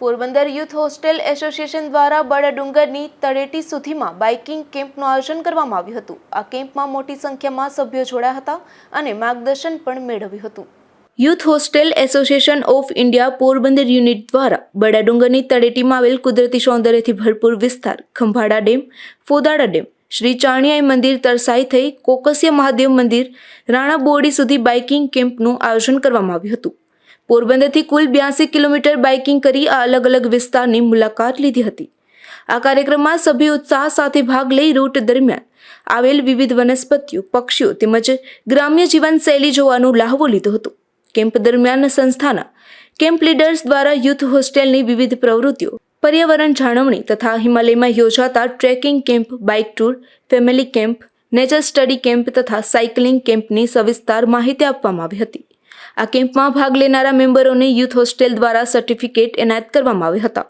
Porbandar youth hostel association દ્વારા બડા ડુંગરની તળેટી સુધીમાં બાઇકિંગ કેમ્પનું આયોજન કરવામાં આવ્યું હતું. આ કેમ્પમાં મોટી સંખ્યામાં સભ્યો જોડાયા હતા અને માર્ગદર્શન પણ મેળવ્યું હતું. Youth hostel association of India Porbandar unit દ્વારા બડા ડુંગરની તળેટીમાં આવેલ કુદરતી સૌંદર્યથી ભરપૂર વિસ્તાર, ખંભાળા ડેમ, ફોદાડા ડેમ, શ્રી ચાણિયાઈ મંદિર તરસાઈ થઈ કોકસિયા મહાદેવ મંદિર રાણા બોરડી સુધી બાઇકિંગ કેમ્પનું આયોજન કરવામાં આવ્યું હતું. પોરબંદરથી કુલ બ્યાસી કિલોમીટર બાઇકિંગ કરી આ અલગ અલગ વિસ્તારની મુલાકાત લીધી હતી. આ કાર્યક્રમમાં સભ્યો ઉત્સાહ સાથે ભાગ લઈ રૂટ દરમિયાન આવેલ વિવિધ વનસ્પતિઓ, પક્ષીઓ તેમજ ગ્રામ્ય જીવનશૈલી જોવાનો લહાવો લીધો હતો. કેમ્પ દરમિયાન સંસ્થાના કેમ્પ લીડર્સ દ્વારા યુથ હોસ્ટેલની વિવિધ પ્રવૃત્તિઓ, પર્યાવરણ જાળવણી તથા હિમાલયમાં યોજાતા trekking camp, bike tour, family camp, nature study camp તથા સાયકલિંગ કેમ્પની સવિસ્તાર માહિતી આપવામાં આવી હતી. આ કેમ્પમાં ભાગ લેનારા મેમ્બરોને યુથ હોસ્ટેલ દ્વારા સર્ટિફિકેટ એનાયત કરવામાં આવ્યા હતા.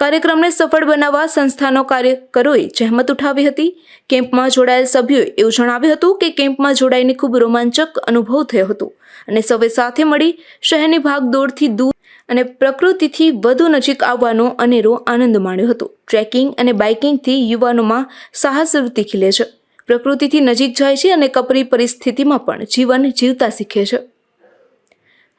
કાર્યક્રમને સફળ બનાવવા સંસ્થાનો કાર્યકરોએ જહેમત ઉઠાવી હતી. કેમ્પમાં જોડાયેલ સભ્યોએ એવું જણાવ્યું હતું કે કેમ્પમાં જોડાઈને ખૂબ રોમાંચક અનુભવ થયો હતો અને સૌએ સાથે મળી શહેરની ભાગદોડથી દૂર અને પ્રકૃતિથી વધુ નજીક આવવાનો અનેરો આનંદ માણ્યો હતો. ટ્રેકિંગ અને બાઇકિંગથી યુવાનોમાં સાહસવૃત્તિ ખીલે છે. પ્રકૃતિથી નજીક જાય છે અને કપરી પરિસ્થિતિમાં પણ જીવન જીવતા શીખે છે.